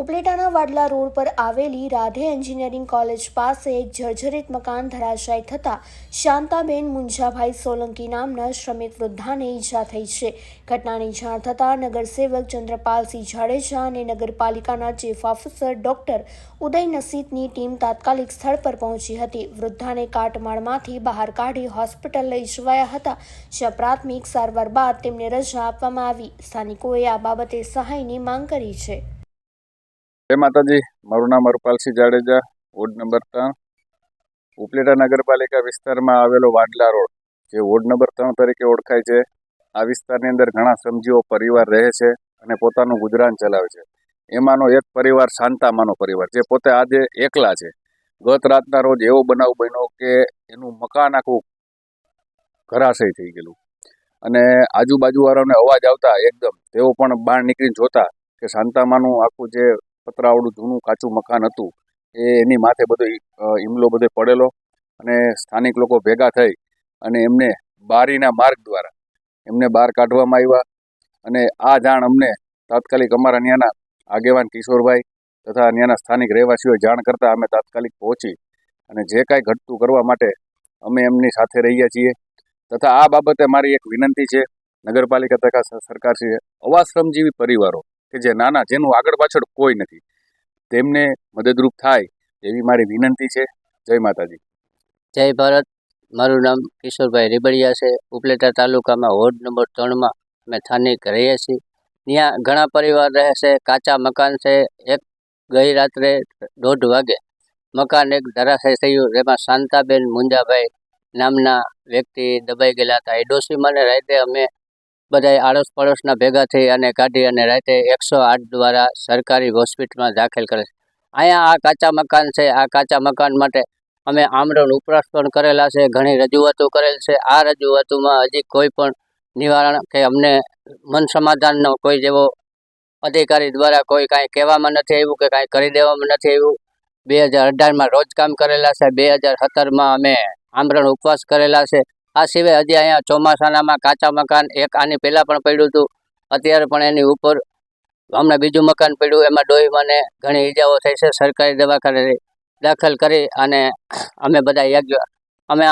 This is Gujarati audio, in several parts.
ઉપલેટાના વાડલા રોડ પર આવેલી રાધે એન્જિનિયરિંગ કોલેજ પાસે એક જર્જરિત મકાન ધરાશાય થતાં શાંતાબેન મુંજાભાઈ સોલંકી નામના શ્રમિક વૃદ્ધાને ઈજા થઈ છે. ઘટનાની જાણ થતાં નગરસેવક ચંદ્રપાલસિંહ જાડેજા અને નગરપાલિકાના ચીફ ઓફિસર ડોક્ટર ઉદય નસીતની ટીમ તાત્કાલિક સ્થળ પર પહોંચી હતી. વૃદ્ધાને કાટમાળમાંથી બહાર કાઢી હોસ્પિટલ લઈ જવાયા હતા. જ્યાં પ્રાથમિક સારવાર બાદ તેમને રજા આપવામાં આવી. સ્થાનિકોએ આ બાબતે સહાયની માંગ કરી છે. જય માતાજી, મારું નામ હરપાલસિંહ જાડેજા, વોર્ડ નંબર ત્રણ. ઉપલેટા નગરપાલિકા વિસ્તારમાં આવેલો વાડલા રોડ, જે વોર્ડ નંબર ત્રણ તરીકે ઓળખાય છે. આ વિસ્તારની અંદર ઘણા શ્રમજીવો પરિવાર રહે છે અને પોતાનું ગુજરાન ચલાવે છે. એમાંનો એક પરિવાર શાંતામાનો પરિવાર, જે પોતે આજે એકલા છે. ગત રાતના રોજ એવો બનાવ બન્યો કે એનું મકાન આખું ઘરાશય થઈ ગયેલું. અને આજુબાજુવાળાને અવાજ આવતા એકદમ, તેઓ પણ બહાર નીકળીને જોતા કે શાંતામાનું આખું જે પતરાવાળું જૂનું કાચું મકાન હતું, એ એની માથે બધો ઈમલો બધો પડેલો અને સ્થાનિક લોકો ભેગા થઈ અને એમને બારીના માર્ગ દ્વારા એમને બહાર કાઢવામાં આવ્યા અને આ જાણ અમને તાત્કાલિક અમારા ત્યાંના આગેવાન કિશોરભાઈ તથા ત્યાંના સ્થાનિક રહેવાસીઓએ જાણ કરતાં અમે તાત્કાલિક પહોંચી અને જે કાંઈ ઘટતું કરવા માટે અમે એમની સાથે રહીએ છીએ. તથા આ બાબતે મારી એક વિનંતી છે, નગરપાલિકા તથા સરકારશ્રીએ અવાશ્રમજીવી પરિવારો કે જે નાના, જેનું આગળ પાછળ કોઈ નથી. તેમને મદદરૂપ થાય એવી મારી વિનંતી છે. જય માતાજી. જય ભારત. મારું નામ કિશોરભાઈ રીબડિયા છે. ઉપલેટા તાલુકામાં વોર્ડ નંબર ત્રણમાં અમે સ્થાનિક રહીએ છીએ. ત્યાં ઘણા પરિવાર રહે છે. કાચા મકાન છે. એક ગઈ રાત્રે દોઢ વાગે મકાન એક ધરાશય થયું. જેમાં શાંતાબેન મુંજાભાઈ નામના વ્યક્તિ દબાઈ ગયેલા હતા. એ ડોશીમાને રાતે અમે બધા આડોશ પડોશના ભેગા થઈ અને કાઢી અને રાતે એકસો આઠ દ્વારા સરકારી હોસ્પિટલમાં દાખલ કરે છે. અહીંયા આ કાચા મકાન છે. આ કાચા મકાન માટે અમે આમરણ ઉપરાશ પણ કરેલા છે. ઘણી રજૂઆતો કરેલ છે. આ રજૂઆતોમાં હજી કોઈ પણ નિવારણ કે અમને મન સમાધાનનો કોઈ જેવો અધિકારી દ્વારા કોઈ કાંઈ કહેવામાં નથી આવ્યું કે કાંઈ કરી દેવામાં નથી આવ્યું. બે હજાર અઢારમાં રોજકામ કરેલા છે. બે હજાર સત્તરમાં અમે આમરણ ઉપવાસ કરેલા છે. આ સિવાય હજી અહીંયા ચોમાસાનામાં કાચા મકાન એક આની પહેલાં પણ પડ્યું હતું. અત્યારે પણ એની ઉપર હમણાં બીજું મકાન પડ્યું, એમાં ડોહીમાને ઘણી ઈજાઓ થઈ છે, સરકારી દવાખાને દાખલ કરી અને અમે બધા યજ્ઞ અમે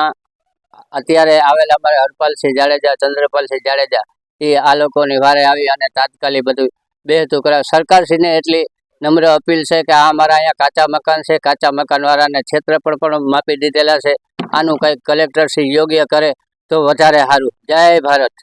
અત્યારે આવેલા અમારે હરપાલસિંહ જાડેજા, ચંદ્રપાલસિંહ જાડેજા, એ આ લોકોની વારે આવી અને તાત્કાલિક બધું બેહતું કરાવે સરકારશ્રીને એટલી નમ્ર અપીલ છે કે આ અમારા અહીંયા કાચા મકાન છે, કાચા મકાનવાળાને પણ પણ માપી દીધેલા છે. આનું કંઈક કલેક્ટરશ્રી યોગ્ય કરે તો વધારે સારું. જય ભારત.